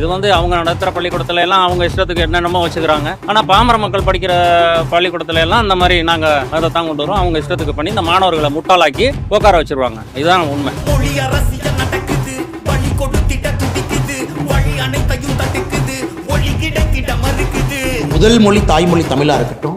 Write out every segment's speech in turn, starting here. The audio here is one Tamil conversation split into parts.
இது வந்து அவங்க நடத்துகிற பள்ளிக்கூடத்துல எல்லாம் அவங்க இஷ்டத்துக்கு என்னென்னமோ வச்சுக்கிறாங்க. ஆனால் பாமர மக்கள் படிக்கிற பள்ளிக்கூடத்துல எல்லாம் இந்த மாதிரி நாங்கள் அதை தான் கொண்டு வரோம். அவங்க இஷ்டத்துக்கு பண்ணி இந்த மாணவர்களை முட்டாளாக்கி உட்கார வச்சிருவாங்க. இதுதான் உண்மை. முதல் மொழி தாய்மொழி தமிழா இருக்கட்டும்.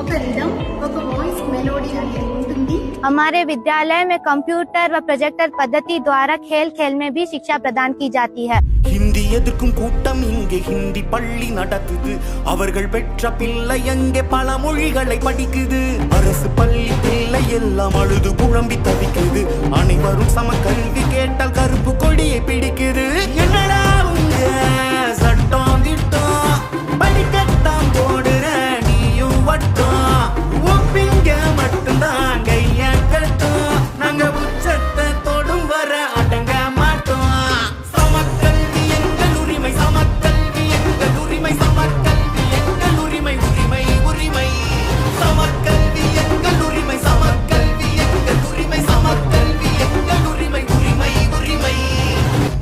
ఒక రిధం ఒక వాయిస్ మెలోడీ అనేది ఉంటుంది हमारे विद्यालय में कंप्यूटर व प्रोजेक्टर पद्धति द्वारा खेल खेल में भी शिक्षा प्रदान की जाती है ஹிந்தி எதிர்க்கும் கூட்டம் இங்கே ஹிந்தி பள்ளி நடத்துது அவர்கள் பெற்ற பிள்ளை அங்கே பல மொழிகளை படிக்குது அரசு பள்ளி பிள்ளை எல்லாம் அழுது புழம்பி தவிக்குது அனைவரும் சம கல்வி கேட்டால் கருப்பு கொடியை பிடிக்குது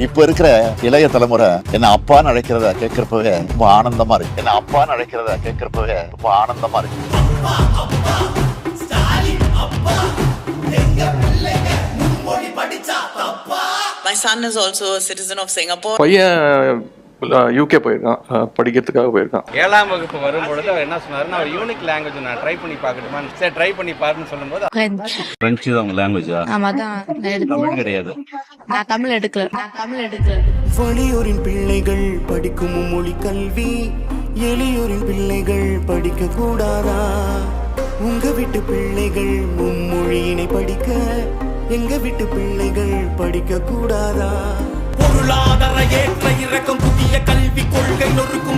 இப்ப இருக்கிற இளைய தலைமுறை என்ன அப்பான்னு அழைக்கிறத கேட்கிறப்பவே ரொம்ப ஆனந்தமா இருக்கு என்ன அப்பான்னு அழைக்கிறத கேட்கிறப்பவே ரொம்ப ஆனந்தமா இருக்கு ஸ்டாலின் அப்பா எங்க பிள்ளைங்க மும்மொழி படிச்சா தப்பா My son is also a citizen of Singapore. பையன் யூகே போயிருக்கான். அஹ் படிக்கிறதுக்காக போயிருக்கான். ஏழாம் வகுப்பு வரும்பொழுது அவர் என்ன சொன்னாருன்னா அவர் யூனிக் லாங்குவேஜ் நான் ட்ரை பண்ணி பார்க்கட்டுமா சரி ட்ரை பண்ணி பாருன்னு சொல்லும்போது பிரெஞ்சு தான் உங்க லாங்குவேஜா ஆமா தான் தமிழ் கிடையாது. நான் தமிழ் எடுக்கல. நான் தமிழ் எடுக்கல. வெளியூரின் பிள்ளைகள் படிக்கும் மும்மொழி கல்வி எளியூரின் பிள்ளைகள் படிக்க கூடாதா? உங்க வீட்டு பிள்ளைகள் மும்மொழியினை படிக்க எங்க வீட்டு பிள்ளைகள் படிக்க கூடாதா? பொருளாதார ஏற்ற இறக்கம் no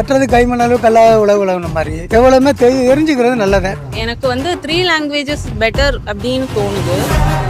கட்டுறது கைமணாலும் கல்லாத உழவு உழவுன மாதிரி. எவ்வளவுமே தெரிஞ்சுக்கிறது நல்லது. எனக்கு வந்து த்ரீ லாங்குவேஜஸ் பெட்டர் அப்படின்னு தோணுது.